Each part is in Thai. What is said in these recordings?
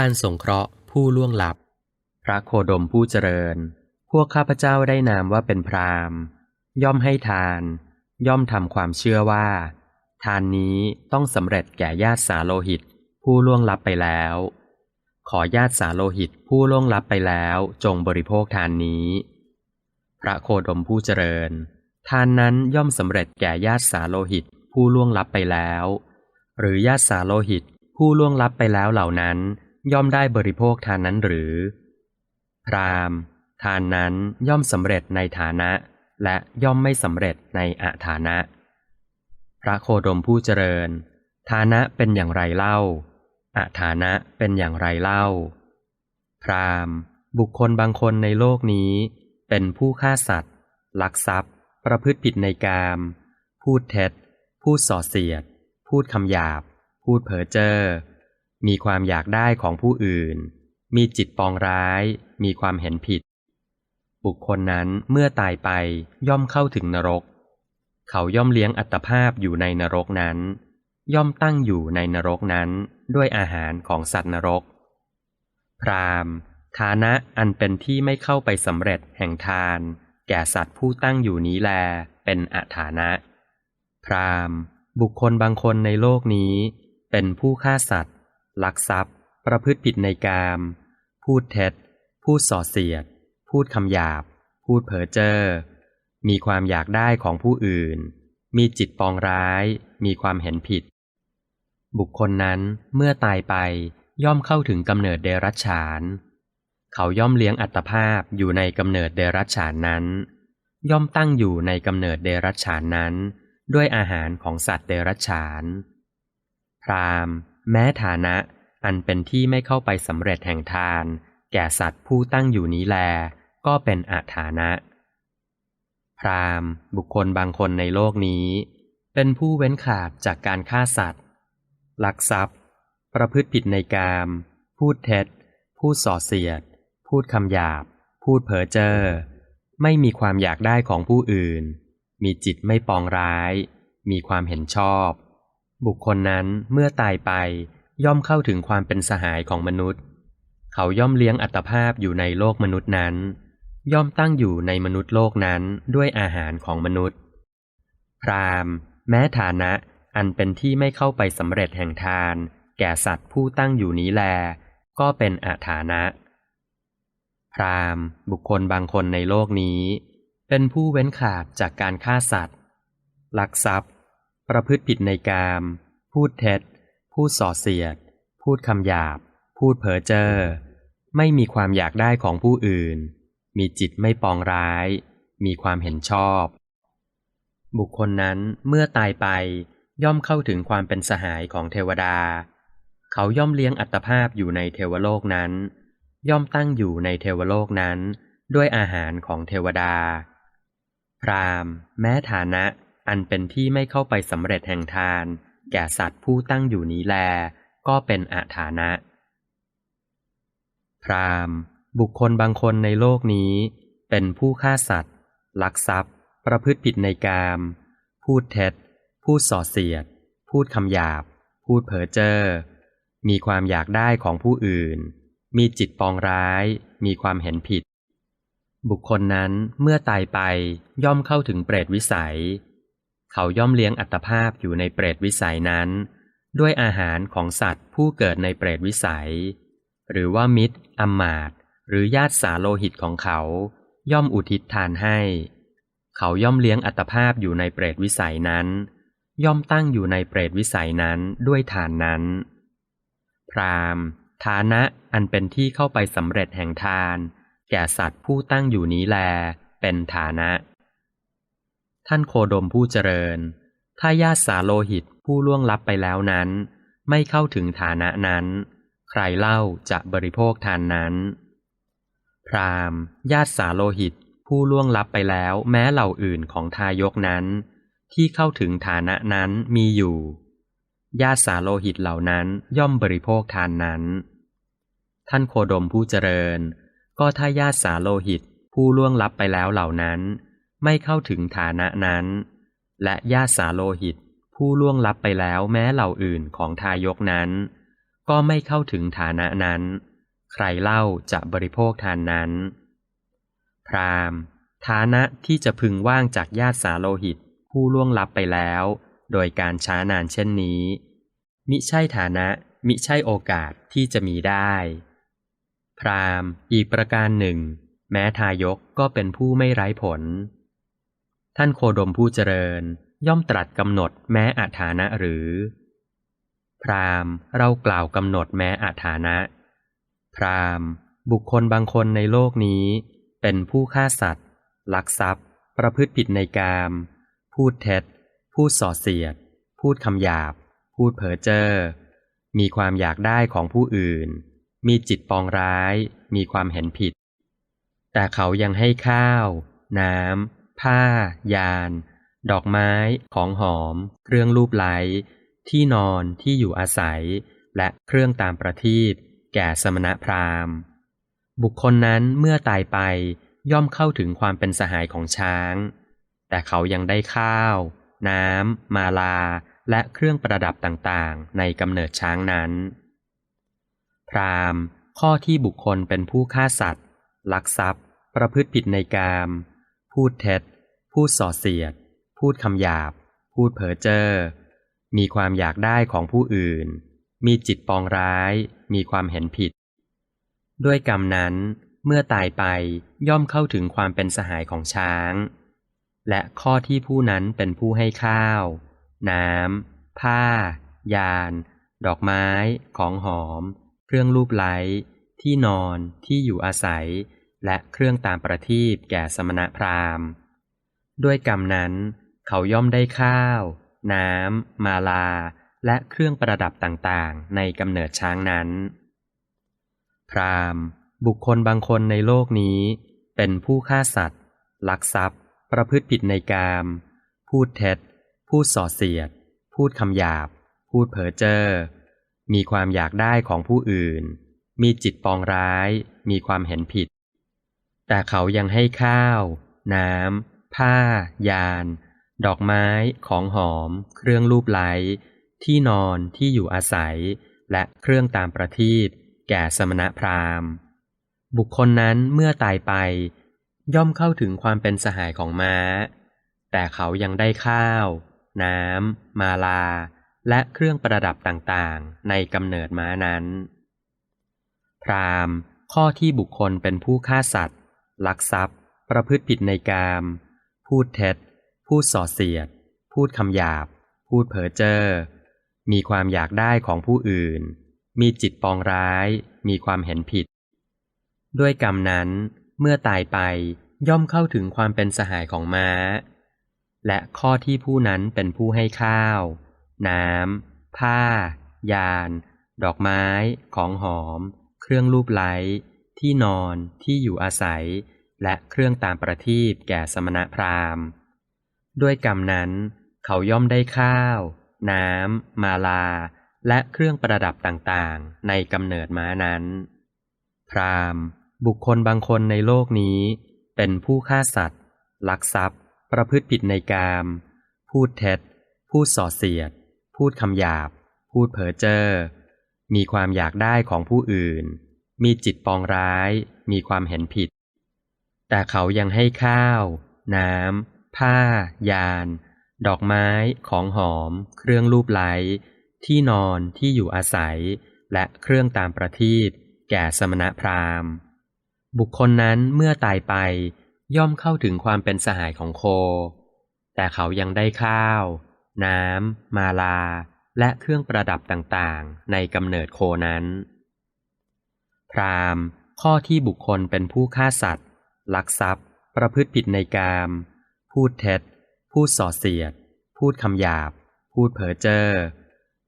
การสงเคราะห์ผู้ล่วงลับ พระโคดมผู้เจริญ พวกข้าพเจ้าได้นามว่าเป็นพราหมณ์ย่อมให้ทาน ย่อมทำความเชื่อว่า ทานนี้ต้องสำเร็จแก่ญาติสาโลหิต ผู้ล่วงลับไปแล้ว ขอญาติสาโลหิตผู้ล่วงลับไปแล้วจงบริโภคทานนี้ พระโคดมผู้เจริญ ทานนั้นย่อมสำเร็จแก่ญาติสาโลหิตผู้ล่วงลับไปแล้ว หรือญาติสาโลหิตผู้ล่วงลับไปแล้วเหล่านั้น ย่อมได้บริโภคทานนั้นหรือ พรามทานนั้นย่อมสำเร็จในฐานะ และย่อมไม่สำเร็จในอาฐานะ พระโคดมผู้เจริญ ฐานะเป็นอย่างไรเล่าอาฐานะเป็นอย่างไรเล่า พรามบุคคลบางคนในโลกนี้ เป็นผู้ฆ่าสัตว์ ลักทรัพย์ ประพฤติผิดในกาม พูดเท็จ พูดส่อเสียด พูดคำหยาบ พูดเพ้อเจ้อ มีความอยากได้ของผู้อื่น มีจิตปองร้าย มีความเห็นผิด บุคคลนั้นเมื่อตายไปย่อมเข้าถึงนรก เขาย่อมเลี้ยงอัตภาพอยู่ในนรกนั้น ย่อมตั้งอยู่ในนรกนั้นด้วยอาหารของสัตว์นรก พรามฐานะอันเป็นที่ไม่เข้าไปสำเร็จแห่งทาน แก่สัตว์ผู้ตั้งอยู่นี้แลเป็นอาฐานะ พรามบุคคลบางคนในโลกนี้ เป็นผู้ฆ่าสัตว์ ลักทรัพย์ ประพฤติผิดในกาม พูดเท็จ พูดส่อเสียด พูดคำหยาบ พูดเพ้อเจ้อ มีความอยากได้ของผู้อื่น มีจิตปองร้าย มีความเห็นผิด บุคคลนั้นเมื่อตายไปย่อมเข้าถึงกำเนิดเดรัจฉาน เขาย่อมเลี้ยงอัตภาพอยู่ในกำเนิดเดรัจฉานนั้น ย่อมตั้งอยู่ในกำเนิดเดรัจฉานนั้น ด้วยอาหารของสัตว์เดรัจฉาน พราหมณ์ แม้ฐานะอันเป็นที่ไม่เข้าไปสำเร็จแห่งทาน แก่สัตว์ผู้ตั้งอยู่นี้แล ก็เป็นอาฐานะ พรามบุคคลบางคนในโลกนี้ เป็นผู้เว้นขาดจากการฆ่าสัตว์ลักทรัพย์ ประพฤติผิดในกาม พูดเท็จ พูดส่อเสียด พูดคำหยาบ พูดเพ้อเจ้อไม่มีความอยากได้ของผู้อื่น มีจิตไม่ปองร้าย มีความเห็นชอบ บุคคลนั้นเมื่อตายไปย่อมเข้าถึงความเป็นสหายของมนุษย์ เขาย่อมเลี้ยงอัตภาพอยู่ในโลกมนุษย์นั้น ย่อมตั้งอยู่ในมนุษย์โลกนั้นด้วยอาหารของมนุษย์ พรามแม้ฐานะอันเป็นที่ไม่เข้าไปสำเร็จแห่งทาน แก่สัตว์ผู้ตั้งอยู่นี้แล ก็เป็นอาฐานะ พรามบุคคลบางคนในโลกนี้ เป็นผู้เว้นขาดจากการฆ่าสัตว์ ลักทรัพย์ ประพฤติผิดในกาม พูดเท็จ พูดส่อเสียด พูดคำหยาบ พูดเพ้อเจ้อไม่มีความอยากได้ของผู้อื่น มีจิตไม่ปองร้าย มีความเห็นชอบ บุคคลนั้นเมื่อตายไปย่อมเข้าถึงความเป็นสหายของเทวดา เขาย่อมเลี้ยงอัตภาพอยู่ในเทวโลกนั้น ย่อมตั้งอยู่ในเทวโลกนั้น ด้วยอาหารของเทวดา พรามแม้ฐานะ อันเป็นที่ไม่เข้าไปสำเร็จแห่งทาน แก่สัตว์ผู้ตั้งอยู่นี้แล ก็เป็นอาฐานะ พรามบุคคลบางคนในโลกนี้ เป็นผู้ฆ่าสัตว์ ลักทรัพย์ ประพฤติผิดในกาม พูดเท็จ พูดส่อเสียด พูดคำหยาบ พูดเพ้อเจ้อมีความอยากได้ของผู้อื่น มีจิตปองร้าย มีความเห็นผิด บุคคลนั้นเมื่อตายไปย่อมเข้าถึงเปรตวิสัย เขาย่อมเลี้ยงอัตภาพอยู่ในเปรตวิสัยนั้น ด้วยอาหารของสัตว์ผู้เกิดในเปรตวิสัย หรือว่ามิตรอำมาตหรือญาติสาโลหิตของเขา ย่อมอุทิศทานให้ เขาย่อมเลี้ยงอัตภาพอยู่ในเปรตวิสัยนั้น ย่อมตั้งอยู่ในเปรตวิสัยนั้นด้วยทานนั้น พรามฐานะอันเป็นที่เข้าไปสำเร็จแห่งทาน แก่สัตว์ผู้ตั้งอยู่นี้แล เป็นฐานะ ท่านโคดมผู้เจริญ ถ้าญาติสาโลหิตผู้ล่วงลับไปแล้วนั้น ไม่เข้าถึงฐานะนั้น ใครเล่าจะบริโภคทานนั้น พราหมณ์ญาติสาโลหิตผู้ล่วงลับไปแล้วแม้เหล่าอื่นของทายกนั้น ที่เข้าถึงฐานะนั้นมีอยู่ญาติสาโลหิตเหล่านั้นย่อมบริโภคทานนั้น ท่านโคดมผู้เจริญ ก็ถ้าญาติสาโลหิตผู้ล่วงลับไปแล้วเหล่านั้น ไม่เข้าถึงฐานะนั้น และญาติสาโลหิตผู้ล่วงลับไปแล้วแม้เหล่าอื่นของทายกนั้น ก็ไม่เข้าถึงฐานะนั้น ใครเล่าจะบริโภคทานนั้น พรามฐานะที่จะพึงว่างจากญาติสาโลหิตผู้ล่วงลับไปแล้ว โดยการช้านานเช่นนี้ มิใช่ฐานะมิใช่โอกาสที่จะมีได้ พรามอีกประการหนึ่ง แม้ทายกก็เป็นผู้ไม่ไร้ผล ท่านโคดมผู้เจริญ ย่อมตรัสกำหนดแม้อาฐานะหรือ พรามเรากล่าวกำหนดแม้อาฐานะ พรามบุคคลบางคนในโลกนี้ เป็นผู้ฆ่าสัตว์ ลักทรัพย์ ประพฤติผิดในกาม พูดเท็จ พูดส่อเสียด พูดคำหยาบ พูดเพ้อเจ้อมีความอยากได้ของผู้อื่น มีจิตปองร้าย มีความเห็นผิด แต่เขายังให้ข้าว น้ำ ผ้า ยาน ดอกไม้ ของหอม เครื่องลูบไล้ที่นอนที่อยู่อาศัย และเครื่องตามประทีปแก่สมณพราหมณ์ บุคคลนั้นเมื่อตายไปย่อมเข้าถึงความเป็นสหายของช้าง แต่เขายังได้ข้าว น้ำ มาลา และเครื่องประดับต่างๆ ในกำเนิดช้างนั้น พราหมณ์ข้อที่บุคคลเป็นผู้ฆ่าสัตว์ ลักทรัพย์ ประพฤติผิดในกาม พูดเท็จ พูดส่อเสียด พูดคำหยาบ พูดเพ้อเจ้อ มีความอยากได้ของผู้อื่น มีจิตปองร้าย มีความเห็นผิด ด้วยกรรมนั้นเมื่อตายไปย่อมเข้าถึงความเป็นสหายของช้าง และข้อที่ผู้นั้นเป็นผู้ให้ข้าว น้ำ ผ้า ยาน ดอกไม้ ของหอม เครื่องลูบไล้ ที่นอน ที่อยู่อาศัย และเครื่องตามประทีปแก่สมณพราหมณ์ ด้วยกรรมนั้น เขาย่อมได้ข้าว น้ำ มาลา และเครื่องประดับต่างๆ ในกำเนิดช้างนั้น พราหมณ์ บุคคลบางคนในโลกนี้ เป็นผู้ฆ่าสัตว์ ลักทรัพย์ ประพฤติผิดในกาม พูดเท็จ พูดส่อเสียด พูดคำหยาบ พูดเพ้อเจ้อมีความอยากได้ของผู้อื่น มีจิตปองร้าย มีความเห็นผิด แต่เขายังให้ข้าว น้ำ ผ้า ยาน ดอกไม้ ของหอม เครื่องลูบไล้ที่นอนที่อยู่อาศัย และเครื่องตามประทีปแก่สมณพราหมณ์ บุคคลนั้นเมื่อตายไป ย่อมเข้าถึงความเป็นสหายของม้า แต่เขายังได้ข้าว น้ำ มาลา และเครื่องประดับต่างๆ ในกำเนิดม้านั้น พราหมณ์ข้อที่บุคคลเป็นผู้ฆ่าสัตว์ ลักทรัพย์ ประพฤติผิดในกาม พูดเท็จ พูดส่อเสียด พูดคำหยาบ พูดเพ้อเจ้อ มีความอยากได้ของผู้อื่น มีจิตปองร้าย มีความเห็นผิด ด้วยกรรมนั้น เมื่อตายไปย่อมเข้าถึงความเป็นสหายของม้า และข้อที่ผู้นั้นเป็นผู้ให้ข้าว น้ำ ผ้า ยาน ดอกไม้ ของหอม เครื่องลูบไล้ที่นอน ที่อยู่อาศัย และเครื่องตามประทีปแก่สมณพราหมณ์ ด้วยกรรมนั้น เขาย่อมได้ข้าว น้ำ มาลา และเครื่องประดับต่างๆ ในกำเนิดม้านั้น พราหมณ์ บุคคลบางคนในโลกนี้ เป็นผู้ฆ่าสัตว์ ลักทรัพย์ ประพฤติผิดในกาม พูดเท็จ พูดส่อเสียด พูดคำหยาบ พูดเพ้อเจ้อมีความอยากได้ของผู้อื่น มีจิตปองร้าย มีความเห็นผิด แต่เขายังให้ข้าว น้ำ ผ้า ยาน ดอกไม้ ของหอม เครื่องลูบไล้ที่นอนที่อยู่อาศัย และเครื่องตามประทีปแก่สมณพราหมณ์ บุคคลนั้นเมื่อตายไปย่อมเข้าถึงความเป็นสหายของโค แต่เขายังได้ข้าว น้ำ มาลา และเครื่องประดับต่างๆ ในกำเนิดโคนั้น พราหมณ์ข้อที่บุคคลเป็นผู้ฆ่าสัตว์ ลักทรัพย์ ประพฤติผิดในกาม พูดเท็จ พูดส่อเสียด พูดคำหยาบ พูดเพ้อเจ้อ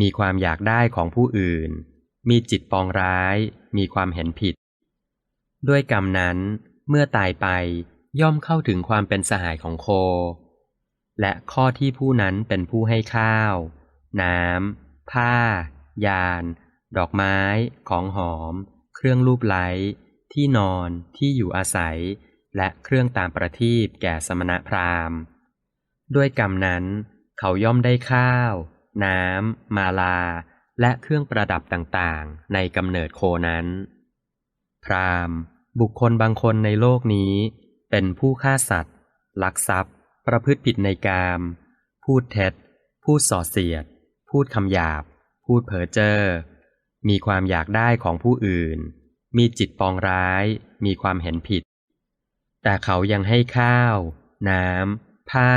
มีความอยากได้ของผู้อื่น มีจิตปองร้าย มีความเห็นผิด ด้วยกรรมนั้นเมื่อตายไปย่อมเข้าถึงความเป็นสหายของโค และข้อที่ผู้นั้นเป็นผู้ให้ข้าว น้ำ ผ้า ยาน ดอกไม้ ของหอม เครื่องลูบไล้ ที่นอนที่อยู่อาศัย และเครื่องตามประทีปแก่สมณพราหมณ์ ด้วยกรรมนั้น เขาย่อมได้ข้าว น้ำ มาลา และเครื่องประดับต่างๆ ในกำเนิดโคนั้น พราหมณ์ บุคคลบางคนในโลกนี้ เป็นผู้ฆ่าสัตว์ ลักทรัพย์ ประพฤติผิดในกาม พูดเท็จ พูดส่อเสียด พูดคำหยาบ พูดเพ้อเจ้อมีความอยากได้ของผู้อื่น มีจิตปองร้าย มีความเห็นผิด แต่เขายังให้ข้าว น้ำ ผ้า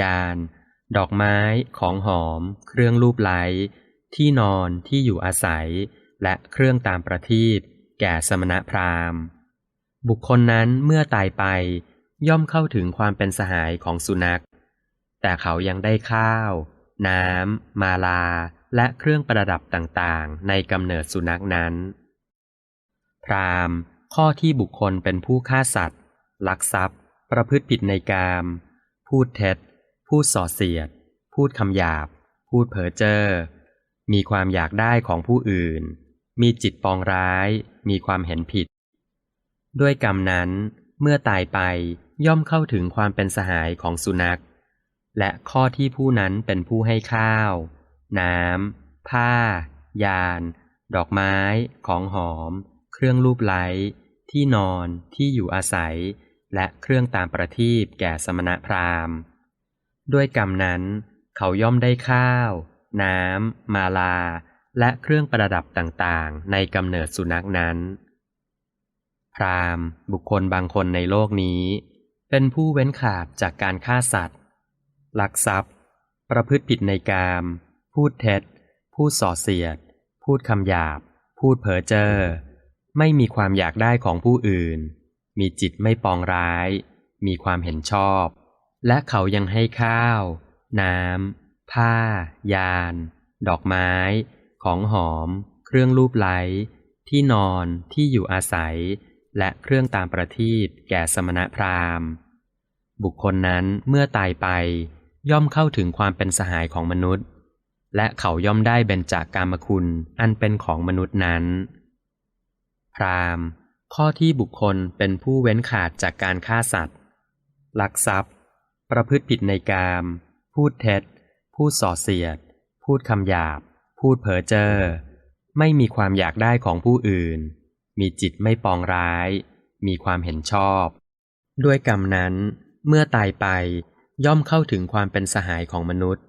ยาน ดอกไม้ ของหอม เครื่องลูบไล้ ที่นอนที่อยู่อาศัย และเครื่องตามประทีปแก่สมณพราหมณ์ บุคคลนั้นเมื่อตายไปย่อมเข้าถึงความเป็นสหายของสุนัข แต่เขายังได้ข้าว น้ำ มาลา และเครื่องประดับต่างๆ ในกำเนิดสุนัขนั้น พราหมณ์ข้อที่บุคคลเป็นผู้ฆ่าสัตว์ ลักทรัพย์ ประพฤติผิดในกาม พูดเท็จ พูดส่อเสียด พูดคำหยาบ พูดเพ้อเจ้อ มีความอยากได้ของผู้อื่น มีจิตปองร้าย มีความเห็นผิด ด้วยกรรมนั้น เมื่อตายไปย่อมเข้าถึงความเป็นสหายของสุนัข และข้อที่ผู้นั้นเป็นผู้ให้ข้าว น้ำผ้า ยาน ดอกไม้ ของหอม เครื่องลูบไล้ที่นอนที่อยู่อาศัย และเครื่องตามประทีปแก่สมณพราหมณ์ ด้วยกรรมนั้น เขาย่อมได้ข้าว น้ำ มาลา และเครื่องประดับต่างๆ ในกำเนิดสุนัขนั้น พราหมณ์ บุคคลบางคนในโลกนี้ เป็นผู้เว้นขาดจากการฆ่าสัตว์ ลักทรัพย์ ประพฤติผิดในกาม พูดเท็จ พูดส่อเสียด พูดคำหยาบ พูดเพ้อเจ้อ ไม่มีความอยากได้ของผู้อื่น มีจิตไม่ปองร้าย มีความเห็นชอบ และเขายังให้ข้าว น้ำ ผ้า ยาน ดอกไม้ ของหอม เครื่องลูบไล้ ที่นอนที่อยู่อาศัย และเครื่องตามประทีปแก่สมณพราหมณ์ บุคคลนั้นเมื่อตายไป ย่อมเข้าถึงความเป็นสหายของมนุษย์ และเขาย่อมได้เบญจากกามคุณอันเป็นของมนุษย์นั้น พราหมณ์ข้อที่บุคคลเป็นผู้เว้นขาดจากการฆ่าสัตว์ลักทรัพย์ ประพฤติผิดในกาม พูดเท็จ พูดส่อเสียด พูดคำหยาบ พูดเพ้อเจ้อไม่มีความอยากได้ของผู้อื่น มีจิตไม่ปองร้าย มีความเห็นชอบ ด้วยกรรมนั้น เมื่อตายไปย่อมเข้าถึงความเป็นสหายของมนุษย์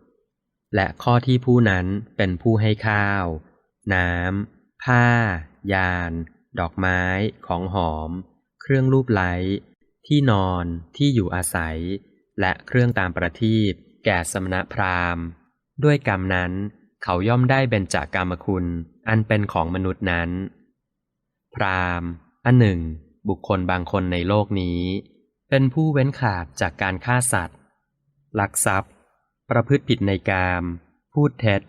และข้อที่ผู้นั้นเป็นผู้ให้ข้าว น้ำผ้ายาน ดอกไม้ ของหอม เครื่องลูบไล้ที่นอน ที่อยู่อาศัย และเครื่องตามประทีปแก่สมณพราหมณ์ ด้วยกรรมนั้น เขาย่อมได้เบญจากกามคุณ อันเป็นของมนุษย์นั้น พราหมณ์ อันหนึ่ง บุคคลบางคนในโลกนี้ เป็นผู้เว้นขาดจากการฆ่าสัตว์ ลักทรัพย์ ประพฤติผิดในกาม พูดเท็จ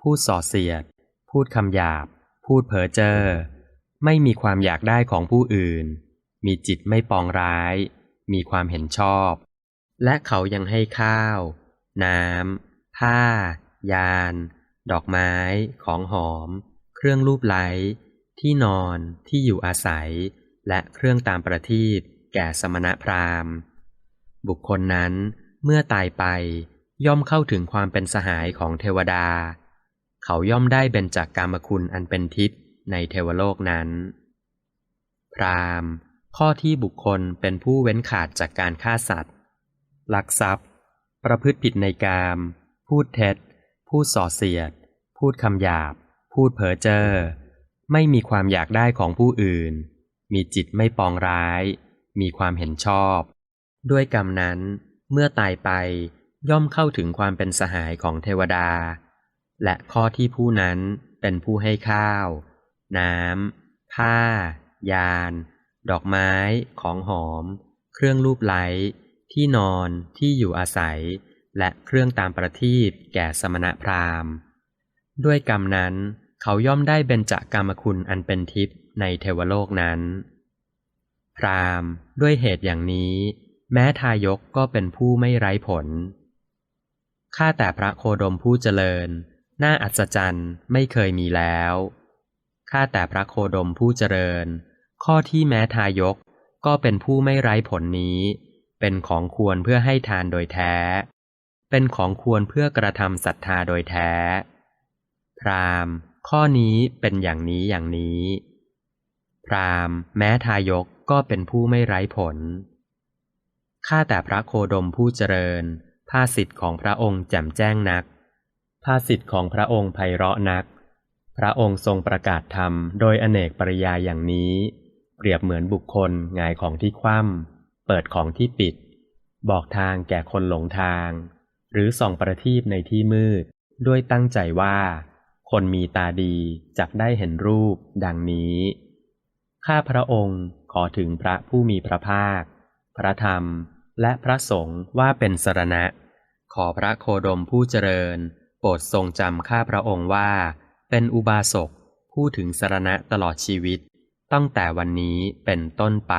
พูดส่อเสียด พูดคำหยาบ พูดเพ้อเจ้อ ไม่มีความอยากได้ของผู้อื่น มีจิตไม่ปองร้าย มีความเห็นชอบ และเขายังให้ข้าว น้ำผ้า ยาน ดอกไม้ ของหอม เครื่องลูบไล้ที่นอนที่อยู่อาศัย และเครื่องตามประทีปแก่สมณพราหมณ์ บุคคลนั้นเมื่อตายไปย่อมเข้าถึงความเป็นสหายของเทวดา เขาย่อมได้เบญจากกามคุณอันเป็นทิพย์ ในเทวโลกนั้น พรามข้อที่บุคคลเป็นผู้เว้นขาดจากการฆ่าสัตว์ ลักทรัพย์ ประพฤติผิดในกาม พูดเท็จ พูดส่อเสียด พูดคำหยาบ พูดเพ้อเจ้อ ไม่มีความอยากได้ของผู้อื่น มีจิตไม่ปองร้าย มีความเห็นชอบ ด้วยกรรมนั้น เมื่อตายไปย่อมเข้าถึงความเป็นสหายของเทวดา และข้อที่ผู้นั้นเป็นผู้ให้ข้าว น้ำ ผ้า ยาน ดอกไม้ ของหอม เครื่องลูบไล้ ที่นอน ที่อยู่อาศัย และเครื่องตามประทีปแก่สมณพราหมณ์ ด้วยกรรมนั้น เขาย่อมได้เบญจากกามคุณอันเป็นทิพย์ในเทวโลกนั้น พราหมณ์ด้วยเหตุอย่างนี้ แม้ทายกก็เป็นผู้ไม่ไร้ผล ข้าแต่พระโคดมผู้เจริญ น่าอัศจรรย์ไม่เคยมีแล้ว ข้าแต่พระโคดมผู้เจริญ ข้อที่แม้ทายกก็เป็นผู้ไม่ไร้ผลนี้ เป็นของควรเพื่อให้ทานโดยแท้ เป็นของควรเพื่อกระทำศรัทธาโดยแท้ พรามข้อนี้เป็นอย่างนี้อย่างนี้ พรามแม้ทายกก็เป็นผู้ไม่ไร้ผล ข้าแต่พระโคดมผู้เจริญ ภาสิทธิ์ของพระองค์แจ่มแจ้งนัก ภาสิทธิ์ของพระองค์ไพเราะนัก พระองค์ทรงประกาศธรรมโดยอเนกปริยาอย่างนี้ เปรียบเหมือนบุคคลงายของที่คว่ำเปิดของที่ปิด บอกทางแก่คนหลงทาง หรือส่องประทีปในที่มืด ด้วยตั้งใจว่า คนมีตาดีจักได้เห็นรูปดังนี้ ข้าพระองค์ขอถึงพระผู้มีพระภาค พระธรรมและพระสงฆ์ว่าเป็นสรณะ ขอพระโคดมผู้เจริญ โปรดทรงจำข้าพระองค์ว่า เป็นอุบาสกผู้ถึงสรณะตลอดชีวิต ตั้งแต่วันนี้เป็นต้นไป